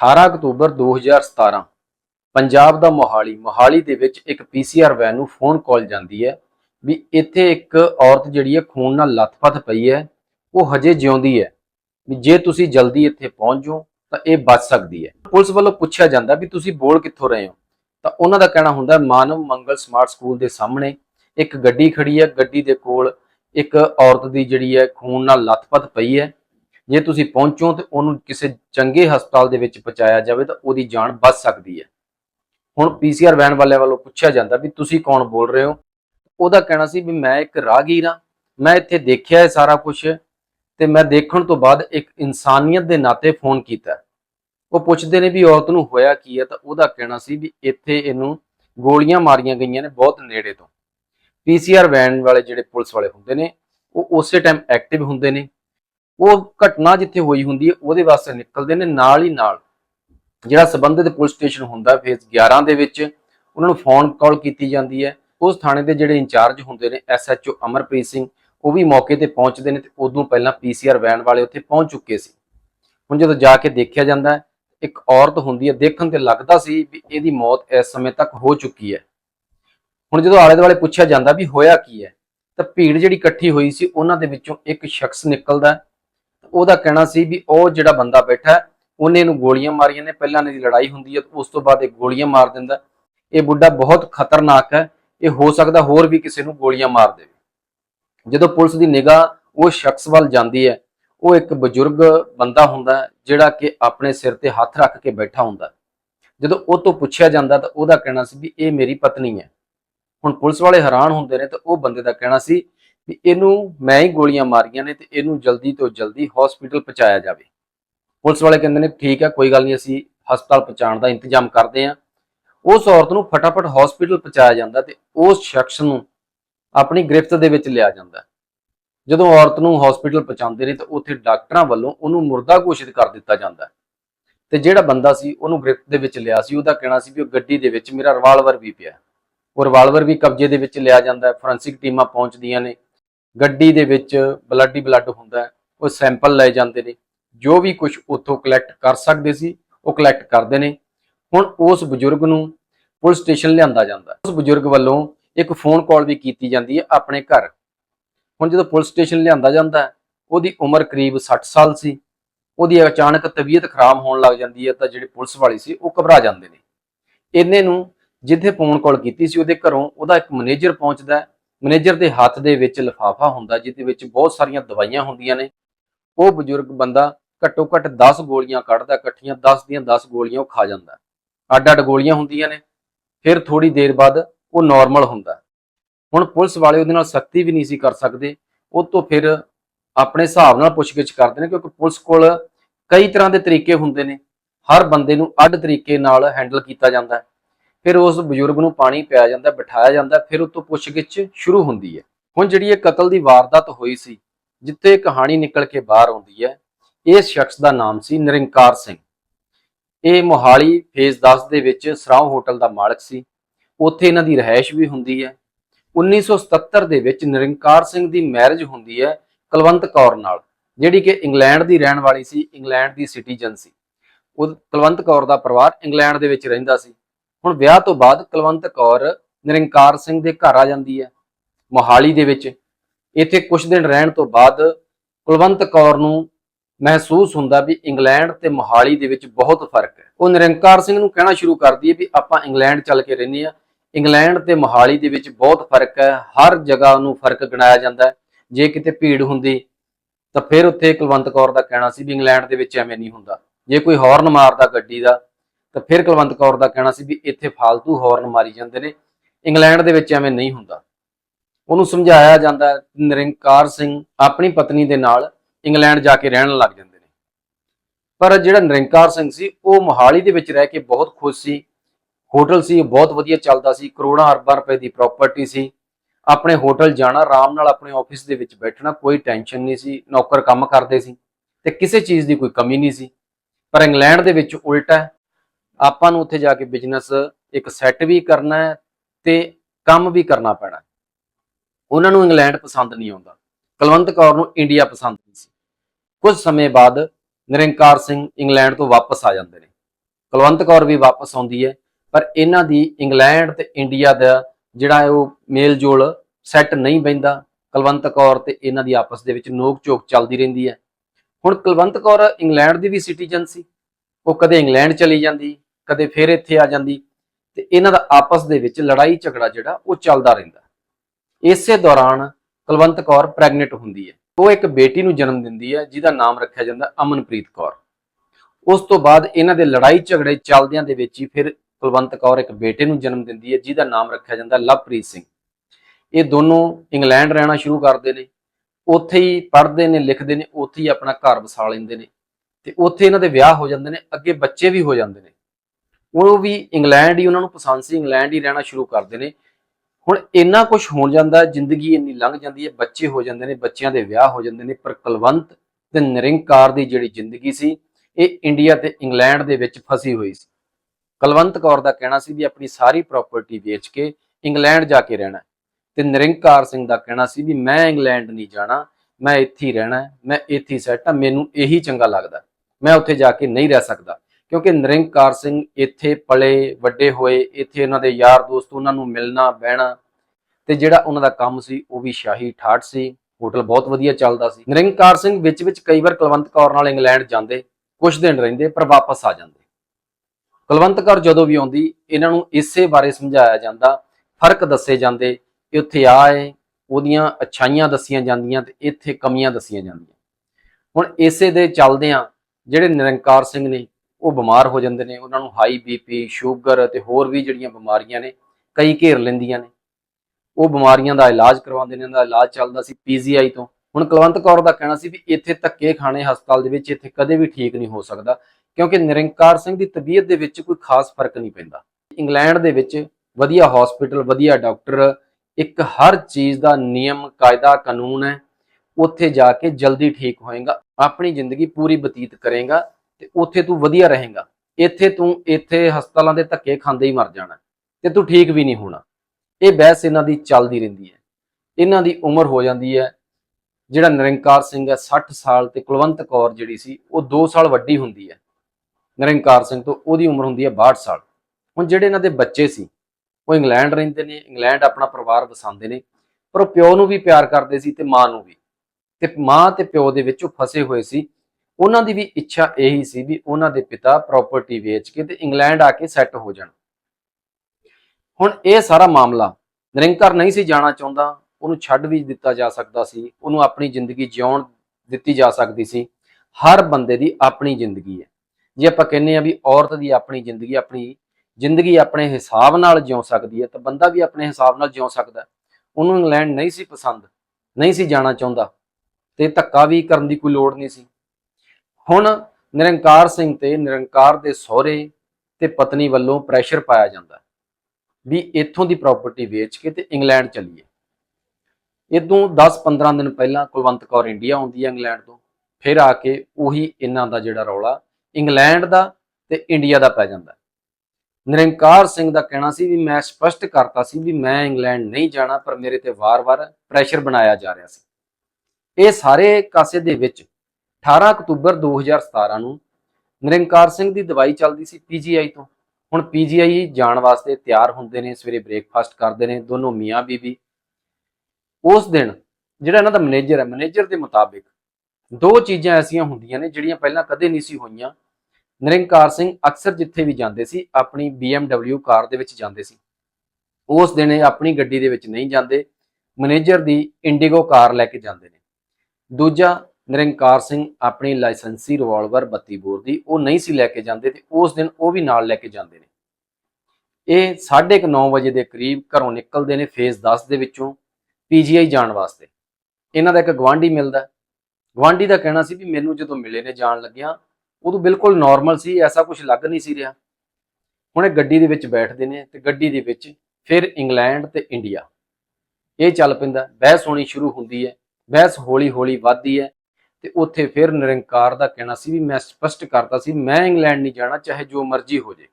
18 ਅਕਤੂਬਰ 2017 ਪੰਜਾਬ ਦਾ ਮੋਹਾਲੀ ਮੋਹਾਲੀ ਦੇ ਵਿੱਚ ਇੱਕ ਪੀਸੀਆਰ ਵੈਨ ਨੂੰ ਫੋਨ ਕਾਲ ਜਾਂਦੀ ਹੈ ਵੀ ਇੱਥੇ ਇੱਕ ਔਰਤ ਜਿਹੜੀ ਹੈ ਖੂਨ ਨਾਲ ਲੱਥਪੱਥ ਪਈ ਹੈ, ਉਹ ਹਜੇ ਜਿਉਂਦੀ ਹੈ, ਵੀ ਜੇ ਤੁਸੀਂ ਜਲਦੀ ਇੱਥੇ ਪਹੁੰਚ ਜਾਓ ਤਾਂ ਇਹ ਬਚ ਸਕਦੀ ਹੈ। ਪੁਲਿਸ ਵੱਲੋਂ ਪੁੱਛਿਆ ਜਾਂਦਾ ਵੀ ਤੁਸੀਂ ਬੋਲ ਕਿੱਥੋਂ ਰਹੇ ਹੋ? ਤਾਂ ਉਹਨਾਂ ਦਾ ਕਹਿਣਾ ਹੁੰਦਾ, ਮਾਨਵ ਮੰਗਲ ਸਮਾਰਟ ਸਕੂਲ ਦੇ ਸਾਹਮਣੇ ਇੱਕ ਗੱਡੀ ਖੜੀ ਹੈ, ਗੱਡੀ ਦੇ ਕੋਲ ਇੱਕ ਔਰਤ ਦੀ ਜਿਹੜੀ ਹੈ ਖੂਨ ਨਾਲ ਲੱਥਪੱਥ ਪਈ ਹੈ ਜੇ ਤੁਸੀਂ ਪਹੁੰਚੋ ਤੇ ਉਹਨੂੰ ਕਿਸੇ ਚੰਗੇ ਹਸਪਤਾਲ ਦੇ ਵਿੱਚ ਪਹੁੰਚਾਇਆ ਜਾਵੇ ਤਾਂ ਉਹਦੀ ਜਾਨ ਬਚ ਸਕਦੀ ਹੈ। ਹੁਣ ਪੀਸੀਆਰ ਵੈਨ ਵਾਲਿਆਂ ਵੱਲੋਂ ਪੁੱਛਿਆ ਜਾਂਦਾ ਵੀ ਤੁਸੀਂ ਕੌਣ ਬੋਲ ਰਹੇ ਹੋ? ਉਹਦਾ ਕਹਿਣਾ ਸੀ ਵੀ ਮੈਂ ਇੱਕ ਰਾਹਗੀਰ ਹਾਂ। ਮੈਂ ਇੱਥੇ ਦੇਖਿਆ ਹੈ ਸਾਰਾ ਕੁਝ ਤੇ ਮੈਂ ਦੇਖਣ ਤੋਂ ਬਾਅਦ ਇੱਕ ਇਨਸਾਨੀਅਤ ਦੇ ਨਾਤੇ ਫੋਨ ਕੀਤਾ। ਉਹ ਪੁੱਛਦੇ ਨੇ ਵੀ ਔਰਤ ਨੂੰ ਹੋਇਆ ਕੀ ਹੈ ਤਾਂ ਉਹਦਾ ਕਹਿਣਾ ਸੀ ਵੀ ਇੱਥੇ ਇਹਨੂੰ ਗੋਲੀਆਂ ਮਾਰੀਆਂ ਗਈਆਂ ਨੇ ਬਹੁਤ ਨੇੜੇ ਤੋਂ। ਪੀਸੀਆਰ ਵੈਨ ਵਾਲੇ ਜਿਹੜੇ ਪੁਲਿਸ ਵਾਲੇ ਹੁੰਦੇ ਨੇ, ਉਹ ਉਸੇ ਟਾਈਮ ਐਕਟਿਵ ਹੁੰਦੇ ਨੇ। ਉਹ ਘਟਨਾ ਜਿੱਥੇ ਹੋਈ ਹੁੰਦੀ ਹੈ, ਉਹਦੇ ਵਾਸਤੇ ਨਿਕਲਦੇ ਨੇ ਨਾਲ ਹੀ ਨਾਲ। ਜਿਹੜਾ ਸਬੰਧਿਤ ਪੁਲਿਸ ਸਟੇਸ਼ਨ ਹੁੰਦਾ ਫੇਸ 11 ਦੇ ਵਿੱਚ, ਉਹਨਾਂ ਨੂੰ ਫੋਨ ਕਾਲ ਕੀਤੀ ਜਾਂਦੀ ਹੈ। ਉਸ ਥਾਣੇ ਦੇ ਜਿਹੜੇ ਇੰਚਾਰਜ ਹੁੰਦੇ ਨੇ ਐਸਐਚਓ ਅਮਰਪ੍ਰੀਤ ਸਿੰਘ, ਉਹ ਵੀ ਮੌਕੇ ਤੇ ਪਹੁੰਚਦੇ ਨੇ ਤੇ ਉਦੋਂ ਪਹਿਲਾਂ ਪੀਸੀਆਰ ਵੈਨ ਵਾਲੇ ਉੱਥੇ ਪਹੁੰਚ ਚੁੱਕੇ ਸੀ। ਹੁਣ ਜਦੋਂ ਜਾ ਕੇ ਦੇਖਿਆ ਜਾਂਦਾ ਇੱਕ ਔਰਤ ਹੁੰਦੀ ਹੈ, ਦੇਖਣ ਤੇ ਲੱਗਦਾ ਸੀ ਵੀ ਇਹਦੀ ਮੌਤ ਇਸ ਸਮੇਂ ਤੱਕ ਹੋ ਚੁੱਕੀ ਹੈ। ਹੁਣ ਜਦੋਂ ਆਲੇ ਦੁਆਲੇ ਪੁੱਛਿਆ ਜਾਂਦਾ ਵੀ ਹੋਇਆ ਕੀ ਹੈ, ਤਾਂ ਭੀੜ ਜਿਹੜੀ ਇਕੱਠੀ ਹੋਈ ਸੀ, ਉਹਨਾਂ ਦੇ ਵਿੱਚੋਂ ਇੱਕ ਸ਼ਖਸ ਨਿਕਲਦਾ ਉਹਦਾ ਕਹਿਣਾ ਸੀ ਵੀ ਉਹ ਜਿਹੜਾ ਬੰਦਾ ਬੈਠਾ ਉਹਨੇ ਇਹਨੂੰ ਗੋਲੀਆਂ ਮਾਰੀਆਂ ਨੇ, ਪਹਿਲਾਂ ਇਹਨਾਂ ਦੀ ਲੜਾਈ ਹੁੰਦੀ ਹੈ, ਉਸ ਤੋਂ ਬਾਅਦ ਇਹ ਗੋਲੀਆਂ ਮਾਰ ਦਿੰਦਾ ਇਹ ਬੁੱਢਾ ਬਹੁਤ ਖਤਰਨਾਕ ਹੈ, ਇਹ ਹੋ ਸਕਦਾ ਹੋਰ ਵੀ ਕਿਸੇ ਨੂੰ ਗੋਲੀਆਂ ਮਾਰ ਦੇਵੇ। ਜਦੋਂ ਪੁਲਿਸ ਦੀ ਨਿਗਾਹ ਉਹ ਸ਼ਖਸ ਵੱਲ ਜਾਂਦੀ ਹੈ, ਉਹ ਇੱਕ ਬਜ਼ੁਰਗ ਬੰਦਾ ਹੁੰਦਾ ਜਿਹੜਾ ਕਿ ਆਪਣੇ ਸਿਰ ਤੇ ਹੱਥ ਰੱਖ ਕੇ ਬੈਠਾ ਹੁੰਦਾ ਜਦੋਂ ਉਹ ਤੋਂ ਪੁੱਛਿਆ ਜਾਂਦਾ ਤਾਂ ਉਹਦਾ ਕਹਿਣਾ ਸੀ ਵੀ ਇਹ ਮੇਰੀ ਪਤਨੀ ਹੈ। ਹੁਣ ਪੁਲਿਸ ਵਾਲੇ ਹੈਰਾਨ ਹੁੰਦੇ ਨੇ ਤਾਂ ਉਹ ਬੰਦੇ ਦਾ ਕਹਿਣਾ ਸੀ ਵੀ ਇਹਨੂੰ ਮੈਂ ਹੀ ਗੋਲੀਆਂ ਮਾਰੀਆਂ ਨੇ ਤੇ ਇਹਨੂੰ ਜਲਦੀ ਤੋਂ ਜਲਦੀ ਹਸਪੀਟਲ ਪਹੁੰਚਾਇਆ ਜਾਵੇ। ਪੁਲਿਸ ਵਾਲੇ ਕਹਿੰਦੇ ਨੇ, ਠੀਕ ਹੈ, ਕੋਈ ਗੱਲ ਨਹੀਂ, ਅਸੀਂ ਹਸਪਤਾਲ ਪਹੁੰਚਾਉਣ ਦਾ ਇੰਤਜ਼ਾਮ ਕਰਦੇ ਹਾਂ। ਉਸ ਔਰਤ ਨੂੰ ਫਟਾਫਟ ਹਸਪੀਟਲ ਪਹੁੰਚਾਇਆ ਜਾਂਦਾ ਤੇ ਉਸ ਸ਼ਖਸ ਨੂੰ ਆਪਣੀ ਗ੍ਰਿਫਤ ਦੇ ਵਿੱਚ ਲਿਆ ਜਾਂਦਾ। ਜਦੋਂ ਔਰਤ ਨੂੰ ਹਸਪੀਟਲ ਪਹੁੰਚਾਉਂਦੇ ਨੇ ਤਾਂ ਉੱਥੇ ਡਾਕਟਰਾਂ ਵੱਲੋਂ ਉਹਨੂੰ ਮੁਰਦਾ ਘੋਸ਼ਿਤ ਕਰ ਦਿੱਤਾ ਜਾਂਦਾ ਹੈ। ਤੇ ਜਿਹੜਾ ਬੰਦਾ ਸੀ, ਉਹਨੂੰ ਗ੍ਰਿਫਤ ਦੇ ਵਿੱਚ ਲਿਆ ਸੀ। ਉਹਦਾ ਕਹਿਣਾ ਸੀ ਵੀ ਉਹ ਗੱਡੀ ਦੇ ਵਿੱਚ ਮੇਰਾ ਰਿਵਾਲਵਰ ਵੀ ਪਿਆ ਉਹ ਰਿਵਾਲਵਰ ਵੀ ਕਬਜ਼ੇ ਦੇ ਵਿੱਚ ਲਿਆ ਜਾਂਦਾ ਫੋਰੈਂਸਿਕ ਟੀਮਾਂ ਪਹੁੰਚਦੀਆਂ ਨੇ। ਗੱਡੀ ਦੇ ਵਿੱਚ ਬਲੱਡ ਹੀ ਬਲੱਡ ਹੁੰਦਾ ਉਹ ਸੈਂਪਲ ਲਏ ਜਾਂਦੇ ਨੇ, ਜੋ ਵੀ ਕੁਝ ਉੱਥੋਂ ਕਲੈਕਟ ਕਰ ਸਕਦੇ ਸੀ, ਉਹ ਕਲੈਕਟ ਕਰਦੇ ਨੇ। ਹੁਣ ਉਸ ਬਜ਼ੁਰਗ ਨੂੰ ਪੁਲਿਸ ਸਟੇਸ਼ਨ ਲਿਆਂਦਾ ਜਾਂਦਾ ਉਸ ਬਜ਼ੁਰਗ ਵੱਲੋਂ ਇੱਕ ਫੋਨ ਕਾਲ ਵੀ ਕੀਤੀ ਜਾਂਦੀ ਹੈ ਆਪਣੇ ਘਰ। ਹੁਣ ਜਦੋਂ ਪੁਲਿਸ ਸਟੇਸ਼ਨ ਲਿਆਂਦਾ ਜਾਂਦਾ ਉਹਦੀ ਉਮਰ ਕਰੀਬ 60 ਸਾਲ ਸੀ। ਉਹਦੀ ਅਚਾਨਕ ਤਬੀਅਤ ਖਰਾਬ ਹੋਣ ਲੱਗ ਜਾਂਦੀ ਹੈ ਤਾਂ ਜਿਹੜੇ ਪੁਲਿਸ ਵਾਲੀ ਸੀ, ਉਹ ਘਬਰਾ ਜਾਂਦੇ ਨੇ। ਇਹਨੇ ਨੂੰ ਜਿੱਥੇ ਫੋਨ ਕਾਲ ਕੀਤੀ ਸੀ, ਉਹਦੇ ਘਰੋਂ ਉਹਦਾ ਇੱਕ ਮੈਨੇਜਰ ਪਹੁੰਚਦਾ ਮੈਨੇਜਰ ਦੇ ਹੱਥ ਦੇ ਵਿੱਚ ਲਿਫਾਫਾ ਹੁੰਦਾ ਜਿਹਦੇ ਵਿੱਚ ਬਹੁਤ ਸਾਰੀਆਂ ਦਵਾਈਆਂ ਹੁੰਦੀਆਂ ਨੇ। ਉਹ ਬਜ਼ੁਰਗ ਬੰਦਾ ਘੱਟੋ ਘੱਟ 10 ਗੋਲੀਆਂ ਕੱਢਦਾ, ਇਕੱਠੀਆਂ 10 ਦੀਆਂ 10 ਗੋਲੀਆਂ ਉਹ ਖਾ ਜਾਂਦਾ ਅੱਡ ਅੱਡ ਗੋਲੀਆਂ ਹੁੰਦੀਆਂ ਨੇ। ਫਿਰ ਥੋੜੀ ਦੇਰ ਬਾਅਦ ਉਹ ਨਾਰਮਲ ਹੁੰਦਾ ਹੁਣ ਪੁਲਿਸ ਵਾਲੇ ਉਹਦੇ ਨਾਲ ਸਖਤੀ ਵੀ ਨਹੀਂ ਸੀ ਕਰ ਸਕਦੇ। ਉਹ ਤੋਂ ਫਿਰ ਆਪਣੇ ਹਿਸਾਬ ਨਾਲ ਪੁੱਛਗਿੱਛ ਕਰਦੇ ਨੇ, ਕਿਉਂਕਿ ਪੁਲਿਸ ਕੋਲ ਕਈ ਤਰ੍ਹਾਂ ਦੇ ਤਰੀਕੇ ਹੁੰਦੇ ਨੇ। ਹਰ ਬੰਦੇ ਨੂੰ ਅੱਡ ਤਰੀਕੇ ਨਾਲ ਹੈਂਡਲ ਕੀਤਾ ਜਾਂਦਾ ਹੈ। ਫਿਰ ਉਸ ਬਜ਼ੁਰਗ ਨੂੰ ਪਾਣੀ ਪਿਆ ਜਾਂਦਾ, ਬਿਠਾਇਆ ਜਾਂਦਾ, ਫਿਰ ਉਤੋਂ ਪੁੱਛਗਿੱਛ ਸ਼ੁਰੂ ਹੁੰਦੀ ਹੈ। ਹੁਣ ਜਿਹੜੀ ਇਹ ਕਤਲ ਦੀ ਵਾਰਦਾਤ ਹੋਈ ਸੀ, ਜਿੱਥੇ ਕਹਾਣੀ ਨਿਕਲ ਕੇ ਬਾਹਰ ਆਉਂਦੀ ਹੈ ਇਸ ਸ਼ਖਸ ਦਾ ਨਾਮ ਸੀ ਨਿਰੰਕਾਰ ਸਿੰਘ। ਇਹ ਮੋਹਾਲੀ ਫੇਜ਼ 10 ਦੇ ਵਿੱਚ ਸਰਾਉ ਹੋਟਲ ਦਾ ਮਾਲਕ ਸੀ। ਉੱਥੇ ਇਹਨਾਂ ਦੀ ਰਹਿائش ਵੀ ਹੁੰਦੀ ਹੈ। 1977 ਦੇ ਵਿੱਚ ਨਿਰੰਕਾਰ ਸਿੰਘ ਦੀ ਮੈਰਿਜ ਹੁੰਦੀ ਹੈ ਕਲਵੰਤ ਕੌਰ ਨਾਲ, ਜਿਹੜੀ ਕਿ ਇੰਗਲੈਂਡ ਦੀ ਰਹਿਣ ਵਾਲੀ ਸੀ, ਇੰਗਲੈਂਡ ਦੀ ਸਿਟੀਜ਼ਨ ਸੀ। ਉਹ ਕਲਵੰਤ ਕੌਰ ਦਾ ਪਰਿਵਾਰ ਇੰਗਲੈਂਡ ਦੇ ਵਿੱਚ ਰਹਿੰਦਾ ਸੀ। ਹੁਣ ਵਿਆਹ ਤੋਂ ਬਾਅਦ ਕੁਲਵੰਤ ਕੌਰ ਨਿਰੰਕਾਰ ਸਿੰਘ ਦੇ ਘਰ ਆ ਜਾਂਦੀ ਹੈ, ਮੋਹਾਲੀ ਦੇ ਵਿੱਚ। ਇੱਥੇ ਕੁਝ ਦਿਨ ਰਹਿਣ ਤੋਂ ਬਾਅਦ ਕੁਲਵੰਤ ਕੌਰ ਨੂੰ ਮਹਿਸੂਸ ਹੁੰਦਾ ਵੀ ਇੰਗਲੈਂਡ ਤੇ ਮੋਹਾਲੀ ਦੇ ਵਿੱਚ ਬਹੁਤ ਫ਼ਰਕ ਹੈ। ਉਹ ਨਿਰੰਕਾਰ ਸਿੰਘ ਨੂੰ ਕਹਿਣਾ ਸ਼ੁਰੂ ਕਰਦੀ ਹੈ ਵੀ ਆਪਾਂ ਇੰਗਲੈਂਡ ਚੱਲ ਕੇ ਰਹਿੰਦੇ ਆ ਇੰਗਲੈਂਡ ਤੇ ਮੋਹਾਲੀ ਦੇ ਵਿੱਚ ਬਹੁਤ ਫ਼ਰਕ ਹੈ, ਹਰ ਜਗ੍ਹਾ ਨੂੰ ਫ਼ਰਕ ਗਿਣਾਇਆ ਜਾਂਦਾ ਜੇ ਕਿਤੇ ਭੀੜ ਹੁੰਦੀ, ਤਾਂ ਫਿਰ ਉੱਥੇ ਕੁਲਵੰਤ ਕੌਰ ਦਾ ਕਹਿਣਾ ਸੀ ਵੀ ਇੰਗਲੈਂਡ ਦੇ ਵਿੱਚ ਐਵੇਂ ਨਹੀਂ ਹੁੰਦਾ। ਜੇ ਕੋਈ ਹਾਰਨ ਮਾਰਦਾ ਗੱਡੀ ਦਾ ਤਾਂ ਫਿਰ ਕੁਲਵੰਤ ਕੌਰ ਦਾ ਕਹਿਣਾ ਸੀ ਵੀ ਇੱਥੇ ਫालतू ਹਾਰਨ ਮਾਰੀ ਜਾਂਦੇ ਨੇ। ਇੰਗਲੈਂਡ ਦੇ ਵਿੱਚ ਐਵੇਂ ਨਹੀਂ ਹੁੰਦਾ। ਉਹਨੂੰ ਸਮਝਾਇਆ ਜਾਂਦਾ ਨਿਰੰਕਾਰ ਸਿੰਘ ਆਪਣੀ ਪਤਨੀ ਦੇ ਨਾਲ ਇੰਗਲੈਂਡ ਜਾ ਕੇ ਰਹਿਣ ਲੱਗ ਜਾਂਦੇ ਨੇ। ਪਰ ਜਿਹੜਾ ਨਿਰੰਕਾਰ ਸਿੰਘ ਸੀ, ਉਹ ਮੋਹਾਲੀ ਦੇ ਵਿੱਚ ਰਹਿ ਕੇ ਬਹੁਤ ਖੁਸ਼ ਸੀ। ਹੋਟਲ ਸੀ ਬਹੁਤ ਵਧੀਆ ਚੱਲਦਾ ਸੀ। ਕਰੋੜਾਂ ਅਰਬਾਂ ਰੁਪਏ ਦੀ ਪ੍ਰਾਪਰਟੀ ਸੀ। ਆਪਣੇ ਹੋਟਲ ਜਾਣਾ, ਆਰਾਮ ਨਾਲ ਆਪਣੇ ਆਫਿਸ ਦੇ ਵਿੱਚ ਬੈਠਣਾ, ਕੋਈ ਟੈਨਸ਼ਨ ਨਹੀਂ ਸੀ। ਨੌਕਰ ਕੰਮ ਕਰਦੇ ਸੀ ਤੇ ਕਿਸੇ ਚੀਜ਼ ਦੀ ਕੋਈ ਕਮੀ ਨਹੀਂ ਸੀ। ਪਰ ਇੰਗਲੈਂਡ ਦੇ ਵਿੱਚ ਉਲਟਾ ਆਪਾਂ ਨੂੰ ਉੱਥੇ ਜਾ ਕੇ ਬਿਜ਼ਨਸ ਇੱਕ ਸੈੱਟ ਵੀ ਕਰਨਾ ਹੈ ਤੇ ਕੰਮ ਵੀ ਕਰਨਾ ਪੈਣਾ ਉਹਨਾਂ ਨੂੰ ਇੰਗਲੈਂਡ ਪਸੰਦ ਨਹੀਂ ਆਉਂਦਾ। ਕੁਲਵੰਤ ਕੌਰ ਨੂੰ ਇੰਡੀਆ ਪਸੰਦ ਨਹੀਂ ਸੀ। ਕੁਝ ਸਮੇਂ ਬਾਅਦ ਨਿਰੰਕਾਰ ਸਿੰਘ ਇੰਗਲੈਂਡ ਤੋਂ ਵਾਪਸ ਆ ਜਾਂਦੇ ਨੇ। ਕੁਲਵੰਤ ਕੌਰ ਵੀ ਵਾਪਸ ਆਉਂਦੀ ਹੈ, ਪਰ ਇਹਨਾਂ ਦੀ ਇੰਗਲੈਂਡ ਤੇ ਇੰਡੀਆ ਦਾ ਜਿਹੜਾ ਉਹ ਮੇਲ ਜੋਲ ਸੈੱਟ ਨਹੀਂ ਬੈਂਦਾ ਕੁਲਵੰਤ ਕੌਰ ਤੇ ਇਹਨਾਂ ਦੀ ਆਪਸ ਦੇ ਵਿੱਚ ਨੋਕ ਝੋਕ ਚੱਲਦੀ ਰਹਿੰਦੀ ਹੈ। ਹੁਣ ਕੁਲਵੰਤ ਕੌਰ ਇੰਗਲੈਂਡ ਦੀ ਵੀ ਸਿਟੀਜ਼ਨ ਸੀ। ਉਹ ਕਦੇ ਇੰਗਲੈਂਡ ਚਲੀ ਜਾਂਦੀ। ਕਦੇ ਫਿਰ ਇੱਥੇ ਆ ਜਾਂਦੀ ਤੇ ਇਹਨਾਂ ਦਾ ਆਪਸ ਦੇ ਵਿੱਚ ਲੜਾਈ ਝਗੜਾ ਜਿਹੜਾ ਉਹ ਚੱਲਦਾ ਰਹਿੰਦਾ। ਇਸੇ ਦੌਰਾਨ ਕੁਲਵੰਤ ਕੌਰ ਪ੍ਰੈਗਨੈਂਟ ਹੁੰਦੀ ਹੈ। ਉਹ ਇੱਕ ਬੇਟੀ ਨੂੰ ਜਨਮ ਦਿੰਦੀ ਹੈ, ਜਿਹਦਾ ਨਾਮ ਰੱਖਿਆ ਜਾਂਦਾ ਅਮਨਪ੍ਰੀਤ ਕੌਰ। ਉਸ ਤੋਂ ਬਾਅਦ ਇਹਨਾਂ ਦੇ ਲੜਾਈ ਝਗੜੇ ਚੱਲਦਿਆਂ ਦੇ ਵਿੱਚ ਹੀ ਫਿਰ ਕੁਲਵੰਤ ਕੌਰ ਇੱਕ ਬੇਟੇ ਨੂੰ ਜਨਮ ਦਿੰਦੀ ਹੈ, ਜਿਹਦਾ ਨਾਮ ਰੱਖਿਆ ਜਾਂਦਾ ਲਵਪ੍ਰੀਤ ਸਿੰਘ। ਇਹ ਦੋਨੋਂ ਇੰਗਲੈਂਡ ਰਹਿਣਾ ਸ਼ੁਰੂ ਕਰਦੇ ਨੇ। ਉੱਥੇ ਹੀ ਪੜ੍ਹਦੇ ਨੇ, ਲਿਖਦੇ ਨੇ, ਉੱਥੇ ਹੀ ਆਪਣਾ ਘਰ ਵਸਾ ਲੈਂਦੇ ਨੇ। ਤੇ ਉੱਥੇ ਇਹਨਾਂ ਦੇ ਵਿਆਹ ਹੋ ਜਾਂਦੇ ਨੇ, ਅੱਗੇ ਬੱਚੇ ਵੀ ਹੋ ਜਾਂਦੇ ਨੇ। ਉਹ ਵੀ ਇੰਗਲੈਂਡ ਹੀ, ਉਹਨਾਂ ਨੂੰ ਪਸੰਦ ਸੀ, ਇੰਗਲੈਂਡ ਹੀ ਰਹਿਣਾ ਸ਼ੁਰੂ ਕਰਦੇ ਨੇ। ਹੁਣ ਇੰਨਾ ਕੁਝ ਹੋ ਜਾਂਦਾ, ਜ਼ਿੰਦਗੀ ਇੰਨੀ ਲੰਘ ਜਾਂਦੀ ਹੈ, ਬੱਚੇ ਹੋ ਜਾਂਦੇ ਨੇ, ਬੱਚਿਆਂ ਦੇ ਵਿਆਹ ਹੋ ਜਾਂਦੇ ਨੇ, ਪਰ ਕੁਲਵੰਤ ਤੇ ਨਿਰੰਕਾਰ ਦੀ ਜਿਹੜੀ ਜ਼ਿੰਦਗੀ ਸੀ, ਇਹ ਇੰਡੀਆ ਤੇ ਇੰਗਲੈਂਡ ਦੇ ਵਿੱਚ ਫਸੀ ਹੋਈ ਸੀ। ਕੁਲਵੰਤ ਕੌਰ ਦਾ ਕਹਿਣਾ ਸੀ ਵੀ ਆਪਣੀ ਸਾਰੀ ਪ੍ਰਾਪਰਟੀ ਵੇਚ ਕੇ ਇੰਗਲੈਂਡ ਜਾ ਕੇ ਰਹਿਣਾ ਹੈ। ਤੇ ਨਿਰੰਕਾਰ ਸਿੰਘ ਦਾ ਕਹਿਣਾ ਸੀ ਵੀ ਮੈਂ ਇੰਗਲੈਂਡ ਨਹੀਂ ਜਾਣਾ, ਮੈਂ ਇੱਥੇ ਹੀ ਰਹਿਣਾ ਮੈਂ ਇੱਥੇ ਸੈੱਟ ਹਾਂ, ਮੈਨੂੰ ਇਹੀ ਚੰਗਾ ਲੱਗਦਾ ਮੈਂ ਉੱਥੇ ਜਾ ਕੇ ਨਹੀਂ ਰਹਿ ਸਕਦਾ। ਕਿਉਂਕਿ ਨਿਰੰਕਾਰ ਸਿੰਘ ਇੱਥੇ ਪਲੇ, ਵੱਡੇ ਹੋਏ, ਇੱਥੇ ਉਹਨਾਂ ਦੇ ਯਾਰ ਦੋਸਤ, ਉਹਨਾਂ ਨੂੰ ਮਿਲਣਾ, ਬਹਿਣਾ ਤੇ ਜਿਹੜਾ ਉਹਨਾਂ ਦਾ ਕੰਮ ਸੀ, ਉਹ ਵੀ ਸ਼ਾਹੀ ਠਾਠ ਸੀ। ਹੋਟਲ ਬਹੁਤ ਵਧੀਆ ਚੱਲਦਾ ਸੀ। ਨਿਰੰਕਾਰ ਸਿੰਘ ਵਿੱਚ ਵਿੱਚ ਕਈ ਵਾਰ ਕੁਲਵੰਤ ਕੌਰ ਨਾਲ ਇੰਗਲੈਂਡ ਜਾਂਦੇ ਕੁਝ ਦਿਨ ਰਹਿੰਦੇ, ਪਰ ਵਾਪਸ ਆ ਜਾਂਦੇ। ਕੁਲਵੰਤ ਕੌਰ ਜਦੋਂ ਵੀ ਆਉਂਦੀ, ਇਹਨਾਂ ਨੂੰ ਇਸੇ ਬਾਰੇ ਸਮਝਾਇਆ ਜਾਂਦਾ, ਫ਼ਰਕ ਦੱਸੇ ਜਾਂਦੇ ਕਿ ਉੱਥੇ ਆ ਹੈ ਉਹਦੀਆਂ ਅਛਾਈਆਂ ਦੱਸੀਆਂ ਜਾਂਦੀਆਂ ਤੇ ਇੱਥੇ ਕਮੀਆਂ ਦੱਸੀਆਂ ਜਾਂਦੀਆਂ। ਹੁਣ ਇਸੇ ਦੇ ਚੱਲਦਿਆਂ ਜਿਹੜੇ ਨਿਰੰਕਾਰ ਸਿੰਘ ਨੇ ਉਹ ਬਿਮਾਰ ਹੋ ਜਾਂਦੇ ਨੇ, ਉਹਨਾਂ ਨੂੰ ਹਾਈ ਬੀਪੀ ਸ਼ੂਗਰ ਅਤੇ ਹੋਰ ਵੀ ਜਿਹੜੀਆਂ ਬਿਮਾਰੀਆਂ ਨੇ, ਕਈ ਘੇਰ ਲੈਂਦੀਆਂ ਨੇ। ਉਹ ਬਿਮਾਰੀਆਂ ਦਾ ਇਲਾਜ ਕਰਵਾਉਂਦੇ ਨੇ, ਉਹਨਾਂ ਦਾ ਇਲਾਜ ਚੱਲਦਾ ਸੀ ਪੀਜੀਆਈ ਤੋਂ। ਹੁਣ ਕੁਲਵੰਤ ਕੌਰ ਦਾ ਕਹਿਣਾ ਸੀ ਵੀ ਇੱਥੇ ਧੱਕੇ ਖਾਣੇ ਹਸਪਤਾਲ ਦੇ ਵਿੱਚ ਇੱਥੇ ਕਦੇ ਵੀ ਠੀਕ ਨਹੀਂ ਹੋ ਸਕਦਾ, ਕਿਉਂਕਿ ਨਿਰੰਕਾਰ ਸਿੰਘ ਦੀ ਤਬੀਅਤ ਦੇ ਵਿੱਚ ਕੋਈ ਖਾਸ ਫ਼ਰਕ ਨਹੀਂ ਪੈਂਦਾ। ਇੰਗਲੈਂਡ ਦੇ ਵਿੱਚ ਵਧੀਆ ਹਸਪੀਟਲ ਵਧੀਆ ਡਾਕਟਰ ਇੱਕ ਹਰ ਚੀਜ਼ ਦਾ ਨਿਯਮ, ਕਾਇਦਾ, ਕਾਨੂੰਨ ਹੈ। ਉੱਥੇ ਜਾ ਕੇ ਜਲਦੀ ਠੀਕ ਹੋਏਗਾ, ਆਪਣੀ ਜ਼ਿੰਦਗੀ ਪੂਰੀ ਬਤੀਤ ਕਰੇਗਾ। ਤੇ ਉੱਥੇ ਤੂੰ ਵਧੀਆ ਰਹੇਗਾ। ਇੱਥੇ ਤੂੰ, ਇੱਥੇ ਹਸਪਤਾਲਾਂ ਦੇ ਧੱਕੇ ਖਾਂਦੇ ਹੀ ਮਰ ਜਾਣਾ। ਤੇ ਤੂੰ ਠੀਕ ਵੀ ਨਹੀਂ ਹੋਣਾ। ਇਹ ਬਹਿਸ ਇਹਨਾਂ ਦੀ ਚੱਲਦੀ ਰਹਿੰਦੀ ਹੈ। ਇਹਨਾਂ ਦੀ ਉਮਰ ਹੋ ਜਾਂਦੀ ਹੈ। ਜਿਹੜਾ ਨਿਰੰਕਾਰ ਸਿੰਘ ਹੈ 60 ਸਾਲ ਤੇ ਕੁਲਵੰਤ ਕੌਰ ਜਿਹੜੀ ਸੀ, ਉਹ 2 ਸਾਲ ਵੱਡੀ ਹੁੰਦੀ ਹੈ। ਨਿਰੰਕਾਰ ਸਿੰਘ ਤੋਂ ਉਹਦੀ ਉਮਰ ਹੁੰਦੀ ਹੈ 62 ਸਾਲ। ਹੁਣ ਜਿਹੜੇ ਇਹਨਾਂ ਦੇ ਬੱਚੇ ਸੀ, ਉਹ ਇੰਗਲੈਂਡ ਰਹਿੰਦੇ ਨੇ। ਇੰਗਲੈਂਡ ਆਪਣਾ ਪਰਿਵਾਰ ਵਸਾਉਂਦੇ ਨੇ। ਪਰ ਉਹ ਪਿਓ ਨੂੰ ਵੀ ਪਿਆਰ ਕਰਦੇ ਸੀ ਤੇ ਮਾਂ ਨੂੰ ਵੀ। ਤੇ ਮਾਂ ਤੇ ਪਿਓ ਦੇ ਵਿੱਚ ਉਹ ਫਸੇ ਹੋਏ ਸੀ। ਉਹਨਾਂ ਦੀ ਵੀ ਇੱਛਾ ਇਹੀ ਸੀ ਵੀ ਉਹਨਾਂ ਦੇ ਪਿਤਾ ਪ੍ਰਾਪਰਟੀ ਵੇਚ ਕੇ ਤੇ ਇੰਗਲੈਂਡ ਆ ਕੇ ਸੈੱਟ ਹੋ ਜਾਣ। ਹੁਣ ਇਹ ਸਾਰਾ ਮਾਮਲਾ ਨਿਰੰਕਾਰ ਨਹੀਂ ਸੀ ਜਾਣਾ ਚਾਹੁੰਦਾ, ਉਹਨੂੰ ਛੱਡ ਵੀ ਦਿੱਤਾ ਜਾ ਸਕਦਾ ਸੀ, ਉਹਨੂੰ ਆਪਣੀ ਜ਼ਿੰਦਗੀ ਜਿਉਣ ਦਿੱਤੀ ਜਾ ਸਕਦੀ ਸੀ। ਹਰ ਬੰਦੇ ਦੀ ਆਪਣੀ ਜ਼ਿੰਦਗੀ ਹੈ। ਜੇ ਆਪਾਂ ਕਹਿੰਨੇ ਆ ਵੀ ਔਰਤ ਦੀ ਆਪਣੀ ਜ਼ਿੰਦਗੀ ਆਪਣੀ ਜ਼ਿੰਦਗੀ ਆਪਣੇ ਹਿਸਾਬ ਨਾਲ ਜਿਉ ਸਕਦੀ ਹੈ, ਤਾਂ ਬੰਦਾ ਵੀ ਆਪਣੇ ਹਿਸਾਬ ਨਾਲ ਜਿਉ ਸਕਦਾ ਉਹਨੂੰ ਇੰਗਲੈਂਡ ਨਹੀਂ ਸੀ ਪਸੰਦ, ਨਹੀਂ ਸੀ ਜਾਣਾ ਚਾਹੁੰਦਾ ਤੇ ਧੱਕਾ ਵੀ ਕਰਨ ਦੀ ਕੋਈ ਲੋੜ ਨਹੀਂ ਸੀ। ਹੁਣ ਨਿਰੰਕਾਰ ਸਿੰਘ ਤੇ ਨਿਰੰਕਾਰ ਦੇ ਸਹੁਰੇ ਤੇ ਪਤਨੀ ਵੱਲੋਂ ਪ੍ਰੈਸ਼ਰ ਪਾਇਆ ਜਾਂਦਾ ਵੀ ਇੱਥੋਂ ਦੀ ਪ੍ਰਾਪਰਟੀ ਵੇਚ ਕੇ ਤੇ ਇੰਗਲੈਂਡ ਚੱਲੀਏ। ਇਦੋਂ 10-15 ਦਿਨ ਪਹਿਲਾਂ ਕੁਲਵੰਤ ਕੌਰ ਇੰਡੀਆ ਆਉਂਦੀ ਹੈ ਇੰਗਲੈਂਡ ਤੋਂ, ਫਿਰ ਆ ਕੇ ਉਹੀ ਇਹਨਾਂ ਦਾ ਜਿਹੜਾ ਰੌਲਾ ਇੰਗਲੈਂਡ ਦਾ ਤੇ ਇੰਡੀਆ ਦਾ ਪੈ ਜਾਂਦਾ। ਨਿਰੰਕਾਰ ਸਿੰਘ ਦਾ ਕਹਿਣਾ ਸੀ ਵੀ ਮੈਂ ਸਪਸ਼ਟ ਕਰਤਾ ਸੀ ਵੀ ਮੈਂ ਇੰਗਲੈਂਡ ਨਹੀਂ ਜਾਣਾ ਪਰ ਮੇਰੇ ਤੇ ਵਾਰ-ਵਾਰ ਪ੍ਰੈਸ਼ਰ ਬਣਾਇਆ ਜਾ ਰਿਹਾ ਸੀ। ਇਹ ਸਾਰੇ ਕਾਸੇ ਦੇ ਵਿੱਚ 18 ਅਕਤੂਬਰ 2017 ਨੂੰ ਨਿਰੰਕਾਰ ਸਿੰਘ ਦੀ ਦਵਾਈ ਚੱਲਦੀ ਸੀ ਪੀਜੀਆਈ ਤੋਂ। ਹੁਣ ਪੀਜੀਆਈ ਜਾਣ ਵਾਸਤੇ ਤਿਆਰ ਹੁੰਦੇ ਨੇ, ਸਵੇਰੇ ਬ੍ਰੇਕਫਾਸਟ ਕਰਦੇ ਨੇ, ਦੋਨੋਂ ਮੀਆਂ ਬੀਬੀ ਉਸ ਦਿਨ ਜਿਹੜਾ ਇਹਨਾਂ ਦਾ ਮੈਨੇਜਰ ਹੈ, ਮੈਨੇਜਰ ਦੇ ਮੁਤਾਬਿਕ ਦੋ ਚੀਜ਼ਾਂ ਐਸੀਆਂ ਹੁੰਦੀਆਂ ਨੇ ਜਿਹੜੀਆਂ ਪਹਿਲਾਂ ਕਦੇ ਨਹੀਂ ਸੀ ਹੋਈਆਂ। ਨਿਰੰਕਾਰ ਸਿੰਘ ਅਕਸਰ ਜਿੱਥੇ ਵੀ ਜਾਂਦੇ ਸੀ, ਆਪਣੀ BMW ਕਾਰ ਦੇ ਵਿੱਚ ਜਾਂਦੇ ਸੀ। ਉਸ ਦਿਨ ਇਹ ਆਪਣੀ ਗੱਡੀ ਦੇ ਵਿੱਚ ਨਹੀਂ ਜਾਂਦੇ, ਮੈਨੇਜਰ ਦੀ ਇੰਡੀਗੋ ਕਾਰ ਲੈ ਕੇ ਜਾਂਦੇ ਨੇ। ਦੂਜਾ ਨਿਰੰਕਾਰ ਸਿੰਘ ਆਪਣੀ ਲਾਇਸੈਂਸੀ ਰਿਵਾਲਵਰ 32 ਬੋਰ ਦੀ ਉਹ ਨਹੀਂ ਸੀ ਲੈ ਕੇ ਜਾਂਦੇ ਤੇ ਉਸ ਦਿਨ ਉਹ ਵੀ ਨਾਲ ਲੈ ਕੇ ਜਾਂਦੇ ਨੇ। ਇਹ 9:30 ਵਜੇ ਦੇ ਕਰੀਬ ਘਰੋਂ ਨਿਕਲਦੇ ਨੇ ਫੇਜ਼ 10 ਦੇ ਵਿੱਚੋਂ ਪੀਜੀਆਈ ਜਾਣ ਵਾਸਤੇ। ਇਹਨਾਂ ਦਾ ਇੱਕ ਗਵਾਂਢੀ ਮਿਲਦਾ। ਹੈ। ਗਵਾਂਢੀ ਦਾ ਕਹਿਣਾ ਸੀ ਵੀ ਮੈਨੂੰ ਜਦੋਂ ਮਿਲੇ ਨੇ ਜਾਣ ਲੱਗਿਆ, ਉਦੋਂ ਬਿਲਕੁਲ ਨਾਰਮਲ ਸੀ, ਐਸਾ ਕੁਝ ਲੱਗ ਨਹੀਂ ਸੀ ਰਿਹਾ। ਹੁਣ ਇਹ ਗੱਡੀ ਦੇ ਵਿੱਚ ਬੈਠਦੇ ਨੇ ਤੇ ਗੱਡੀ ਦੇ ਵਿੱਚ ਫਿਰ ਇੰਗਲੈਂਡ ਤੇ ਇੰਡੀਆ। ਇਹ ਚੱਲ ਪੈਂਦਾ। ਬਹਿਸ ਹੋਣੀ ਸ਼ੁਰੂ ਹੁੰਦੀ ਹੈ। ਬਹਿਸ ਹੌਲੀ ਹੌਲੀ ਵੱਧਦੀ ਹੈ। ਤੇ ਉੱਥੇ ਫਿਰ ਨਿਰੰਕਾਰ ਦਾ ਕਹਿਣਾ ਸੀ ਵੀ ਮੈਂ ਸਪਸ਼ਟ ਕਰਤਾ ਸੀ, ਮੈਂ ਇੰਗਲੈਂਡ ਨਹੀਂ ਜਾਣਾ, ਚਾਹੇ ਜੋ ਮਰਜ਼ੀ ਹੋ ਜੇ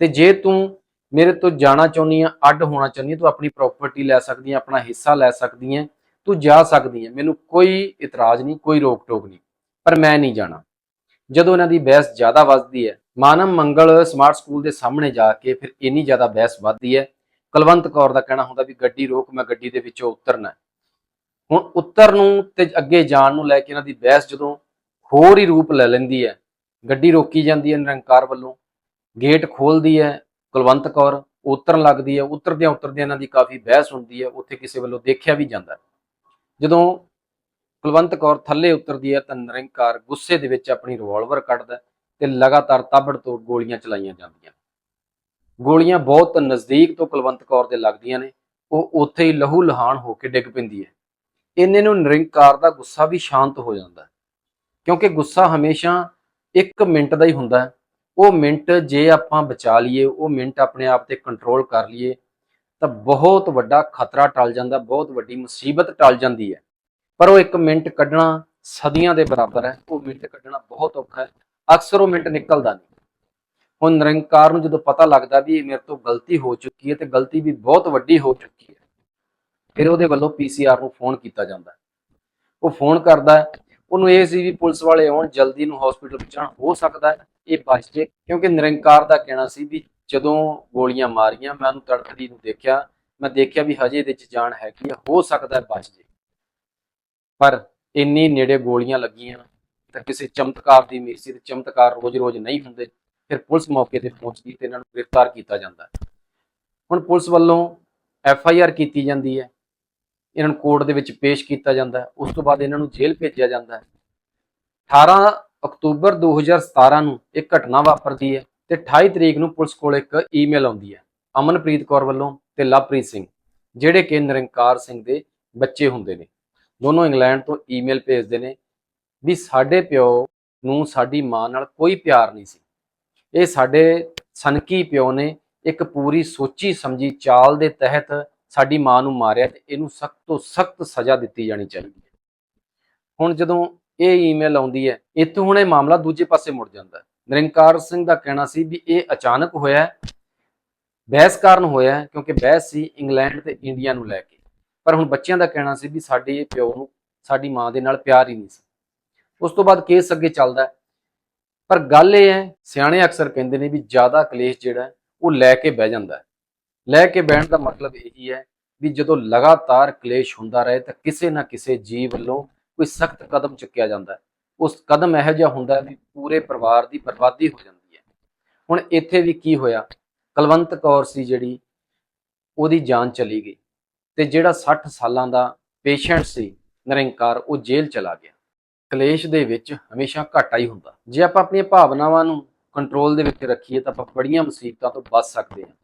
ਤੇ ਜੇ ਤੂੰ ਮੇਰੇ ਤੋਂ ਜਾਣਾ ਚਾਹੁੰਦੀ ਆ, ਅੱਡ ਹੋਣਾ ਚਾਹੁੰਦੀ ਆ, ਤੂੰ ਆਪਣੀ ਪ੍ਰਾਪਰਟੀ ਲੈ ਸਕਦੀ ਆ, ਆਪਣਾ ਹਿੱਸਾ ਲੈ ਸਕਦੀ ਆ, ਤੂੰ ਜਾ ਸਕਦੀ ਆ, ਮੈਨੂੰ ਕੋਈ ਇਤਰਾਜ਼ ਨਹੀਂ, ਕੋਈ ਰੋਕ ਟੋਕ ਨਹੀਂ, ਪਰ ਮੈਂ ਨਹੀਂ ਜਾਣਾ। ਜਦੋਂ ਇਹਨਾਂ ਦੀ ਬਹਿਸ ਜ਼ਿਆਦਾ ਵੱਧਦੀ ਹੈ, ਮਾਨਵ ਮੰਗਲ ਸਮਾਰਟ ਸਕੂਲ ਦੇ ਸਾਹਮਣੇ ਜਾ ਕੇ ਫਿਰ ਇੰਨੀ ਜ਼ਿਆਦਾ ਬਹਿਸ ਵੱਧਦੀ ਹੈ। ਕੁਲਵੰਤ ਕੌਰ ਦਾ ਕਹਿਣਾ ਹੁੰਦਾ ਵੀ ਗੱਡੀ ਰੋਕ, ਮੈਂ ਗੱਡੀ ਦੇ ਵਿੱਚੋਂ ਉਤਰਨਾ ਹੁਣ ਉੱਤਰ ਨੂੰ ਤੇ ਅੱਗੇ ਜਾਣ ਨੂੰ ਲੈ ਕੇ ਇਹਨਾਂ ਦੀ ਬਹਿਸ ਜਦੋਂ ਹੋਰ ਹੀ ਰੂਪ ਲੈ ਲੈਂਦੀ ਹੈ। ਗੱਡੀ ਰੋਕੀ ਜਾਂਦੀ ਹੈ ਨਿਰੰਕਾਰ ਵੱਲੋਂ। ਗੇਟ ਖੋਲਦੀ ਹੈ ਕੁਲਵੰਤ ਕੌਰ। ਉਤਰਨ ਲੱਗਦੀ ਹੈ। ਉਤਰਦਿਆਂ ਉਤਰਦਿਆਂ ਇਹਨਾਂ ਦੀ ਕਾਫੀ ਬਹਿਸ ਹੁੰਦੀ ਹੈ। ਉੱਥੇ ਕਿਸੇ ਵੱਲੋਂ ਦੇਖਿਆ ਵੀ ਜਾਂਦਾ। ਜਦੋਂ ਕੁਲਵੰਤ ਕੌਰ ਥੱਲੇ ਉਤਰਦੀ ਹੈ ਤਾਂ ਨਿਰੰਕਾਰ ਗੁੱਸੇ ਦੇ ਵਿੱਚ ਆਪਣੀ ਰਿਵਾਲਵਰ ਕੱਢਦਾ ਹੈ ਤੇ ਲਗਾਤਾਰ ਤਾਬੜ ਤੋੜ ਗੋਲੀਆਂ ਚਲਾਈਆਂ ਜਾਂਦੀਆਂ ਗੋਲੀਆਂ ਬਹੁਤ ਨਜ਼ਦੀਕ ਤੋਂ ਕੁਲਵੰਤ ਕੌਰ ਦੇ ਲੱਗਦੀਆਂ ਨੇ। ਉਹ ਉੱਥੇ ਹੀ ਲਹੂ ਲਹਾਨ ਹੋ ਕੇ ਡਿੱਗ ਪੈਂਦੀ ਹੈ। ਇੰਨੇ ਨੂੰ ਨਿਰੰਕਾਰ ਦਾ ਗੁੱਸਾ ਵੀ ਸ਼ਾਂਤ ਹੋ ਜਾਂਦਾ ਕਿਉਂਕਿ ਗੁੱਸਾ ਹਮੇਸ਼ਾ 1 ਮਿੰਟ ਦਾ ਹੀ ਹੁੰਦਾ ਉਹ ਮਿੰਟ ਜੇ ਆਪਾਂ ਬਚਾ ਲਈਏ, ਉਹ ਮਿੰਟ ਆਪਣੇ ਆਪ ਤੇ ਕੰਟਰੋਲ ਕਰ ਲਈਏ, ਤਾਂ ਬਹੁਤ ਵੱਡਾ ਖਤਰਾ ਟਲ ਜਾਂਦਾ, ਬਹੁਤ ਵੱਡੀ ਮੁਸੀਬਤ ਟਲ ਜਾਂਦੀ ਹੈ। ਪਰ ਉਹ 1 ਮਿੰਟ ਕੱਢਣਾ ਸਦੀਆਂ ਦੇ ਬਰਾਬਰ ਹੈ। ਉਹ ਮਿੰਟ ਕੱਢਣਾ ਬਹੁਤ ਔਖਾ ਹੈ। ਅਕਸਰ ਉਹ ਮਿੰਟ ਨਿਕਲਦਾ ਨਹੀਂ। ਹੁਣ ਨਿਰੰਕਾਰ ਨੂੰ ਜਦੋਂ ਪਤਾ ਲੱਗਦਾ ਵੀ ਇਹ ਮੇਰੇ ਤੋਂ ਗਲਤੀ ਹੋ ਚੁੱਕੀ ਹੈ, ਤੇ ਗਲਤੀ ਵੀ ਬਹੁਤ ਵੱਡੀ ਹੋ ਚੁੱਕੀ ਹੈ। ਫਿਰ ਉਹਦੇ ਵੱਲੋਂ ਪੀਸੀਆਰ ਨੂੰ ਫੋਨ ਕੀਤਾ ਜਾਂਦਾ ਉਹ ਫੋਨ ਕਰਦਾ ਹੈ। ਉਹਨੂੰ ਇਹ ਸੀ ਵੀ ਪੁਲਿਸ ਵਾਲੇ ਆਉਣ, ਜਲਦੀ ਨੂੰ ਹਸਪੀਟਲ ਪਹੁੰਚਾਉਣ ਹੋ ਸਕਦਾ ਹੈ ਇਹ ਬਚ ਜੇ, ਕਿਉਂਕਿ ਨਿਰੰਕਾਰ ਦਾ ਕਹਿਣਾ ਸੀ ਵੀ ਜਦੋਂ ਗੋਲੀਆਂ ਮਾਰੀਆਂ, ਮੈਂ ਉਹਨੂੰ ਤੜਕਦੀ ਨੂੰ ਦੇਖਿਆ। ਮੈਂ ਦੇਖਿਆ ਵੀ ਹਜੇ ਇਹਦੇ ਚ ਜਾਨ ਹੈਗੀ ਆ। ਹੋ ਸਕਦਾ ਹੈ ਬਚ ਜੇ। ਪਰ ਇੰਨੀ ਨੇੜੇ ਗੋਲੀਆਂ ਲੱਗੀਆਂ ਤਾਂ ਕਿਸੇ ਚਮਤਕਾਰ ਦੀ ਉਮੀਦ ਸੀ ਤੇ ਚਮਤਕਾਰ ਰੋਜ਼-ਰੋਜ਼ ਨਹੀਂ ਹੁੰਦੇ। ਫਿਰ ਪੁਲਿਸ ਮੌਕੇ ਤੇ ਪਹੁੰਚਦੀ ਤੇ ਇਹਨਾਂ ਨੂੰ ਗ੍ਰਿਫਤਾਰ ਕੀਤਾ ਜਾਂਦਾ ਹੁਣ ਪੁਲਿਸ ਵੱਲੋਂ ਐਫ ਆਈ ਆਰ ਕੀਤੀ ਜਾਂਦੀ ਹੈ। ਇਹਨਾਂ ਨੂੰ ਕੋਰਟ ਦੇ ਵਿੱਚ ਪੇਸ਼ ਕੀਤਾ ਜਾਂਦਾ ਹੈ। ਉਸ ਤੋਂ ਬਾਅਦ ਇਹਨਾਂ ਨੂੰ ਜੇਲ੍ਹ ਭੇਜਿਆ ਜਾਂਦਾ ਹੈ। 18 ਅਕਤੂਬਰ 2017 ਨੂੰ ਇੱਕ ਘਟਨਾ ਵਾਪਰਦੀ ਹੈ ਤੇ 28 ਤਰੀਕ ਨੂੰ ਪੁਲਿਸ ਕੋਲ ਇੱਕ ਈਮੇਲ ਆਉਂਦੀ ਹੈ। ਅਮਨਪ੍ਰੀਤ ਕੌਰ ਵੱਲੋਂ ਤੇ ਲਵਪ੍ਰੀਤ ਸਿੰਘ, ਜਿਹੜੇ ਕਿ ਨਿਰੰਕਾਰ ਸਿੰਘ ਦੇ ਬੱਚੇ ਹੁੰਦੇ ਨੇ। ਦੋਨੋਂ ਇੰਗਲੈਂਡ ਤੋਂ ਈਮੇਲ ਭੇਜਦੇ ਨੇ ਵੀ ਸਾਡੇ ਪਿਓ ਨੂੰ ਸਾਡੀ ਮਾਂ ਨਾਲ ਕੋਈ ਪਿਆਰ ਨਹੀਂ ਸੀ। ਇਹ ਸਾਡੇ ਸਨਕੀ ਪਿਓ ਨੇ ਇੱਕ ਪੂਰੀ ਸੋਚੀ ਸਮਝੀ ਚਾਲ ਦੇ ਤਹਿਤ ਸਾਡੀ ਮਾਂ ਨੂੰ ਮਾਰਿਆ ਤੇ ਇਹਨੂੰ ਸਖਤ ਤੋਂ ਸਖਤ ਸਜ਼ਾ ਦਿੱਤੀ ਜਾਣੀ ਚਾਹੀਦੀ ਹੈ। ਹੁਣ ਜਦੋਂ ਇਹ ਈਮੇਲ ਆਉਂਦੀ ਹੈ, ਇੱਥੋਂ ਹੁਣ ਇਹ ਮਾਮਲਾ ਦੂਜੇ ਪਾਸੇ ਮੁੜ ਜਾਂਦਾ ਹੈ। ਨਿਰੰਕਾਰ ਸਿੰਘ ਦਾ ਕਹਿਣਾ ਸੀ ਵੀ ਇਹ ਅਚਾਨਕ ਹੋਇਆ ਬਹਿਸ ਕਾਰਨ ਹੋਇਆ ਕਿਉਂਕਿ ਬਹਿਸ ਸੀ ਇੰਗਲੈਂਡ ਤੇ ਇੰਡੀਆ ਨੂੰ ਲੈ ਕੇ। ਪਰ ਹੁਣ ਬੱਚਿਆਂ ਦਾ ਕਹਿਣਾ ਸੀ ਵੀ ਸਾਡੇ ਪਿਓ ਨੂੰ, ਸਾਡੀ ਮਾਂ ਦੇ ਨਾਲ ਪਿਆਰ ਹੀ ਨਹੀਂ ਸੀ। ਉਸ ਤੋਂ ਬਾਅਦ ਕੇਸ ਅੱਗੇ ਚੱਲਦਾ ਪਰ ਗੱਲ ਇਹ ਹੈ, ਸਿਆਣੇ ਅਕਸਰ ਕਹਿੰਦੇ ਨੇ ਵੀ ਜ਼ਿਆਦਾ ਕਲੇਸ਼ ਜਿਹੜਾ ਉਹ ਲੈ ਕੇ ਬਹਿ ਜਾਂਦਾ ਹੈ। ਲੈ ਕੇ ਬਹਿਣ ਦਾ ਮਤਲਬ ਇਹੀ ਹੈ ਵੀ ਜਦੋਂ ਲਗਾਤਾਰ ਕਲੇਸ਼ ਹੁੰਦਾ ਰਹੇ ਤਾਂ ਕਿਸੇ ਨਾ ਕਿਸੇ ਜੀਵ ਵੱਲੋਂ ਕੋਈ ਸਖਤ ਕਦਮ ਚੁੱਕਿਆ ਜਾਂਦਾ ਹੈ। ਉਸ ਕਦਮ ਇਹੋ ਜਿਹਾ ਹੁੰਦਾ ਵੀ ਪੂਰੇ ਪਰਿਵਾਰ ਦੀ ਬਰਬਾਦੀ ਹੋ ਜਾਂਦੀ ਹੈ। ਹੁਣ ਇੱਥੇ ਵੀ ਕੀ ਹੋਇਆ? ਕੁਲਵੰਤ ਕੌਰ ਸੀ ਜਿਹੜੀ, ਉਹਦੀ ਜਾਨ ਚਲੀ ਗਈ ਤੇ ਜਿਹੜਾ 60 ਸਾਲਾਂ ਦਾ ਪੇਸ਼ੈਂਟ ਸੀ ਨਿਰੰਕਾਰ, ਉਹ ਜੇਲ੍ਹ ਚਲਾ ਗਿਆ। ਕਲੇਸ਼ ਦੇ ਵਿੱਚ ਹਮੇਸ਼ਾ ਘਾਟਾ ਹੀ ਹੁੰਦਾ। ਜੇ ਆਪਾਂ ਆਪਣੀਆਂ ਭਾਵਨਾਵਾਂ ਨੂੰ ਕੰਟਰੋਲ ਦੇ ਵਿੱਚ ਰੱਖੀਏ ਤਾਂ ਆਪਾਂ ਬੜੀਆਂ ਮੁਸੀਬਤਾਂ ਤੋਂ ਬਚ ਸਕਦੇ ਹਾਂ।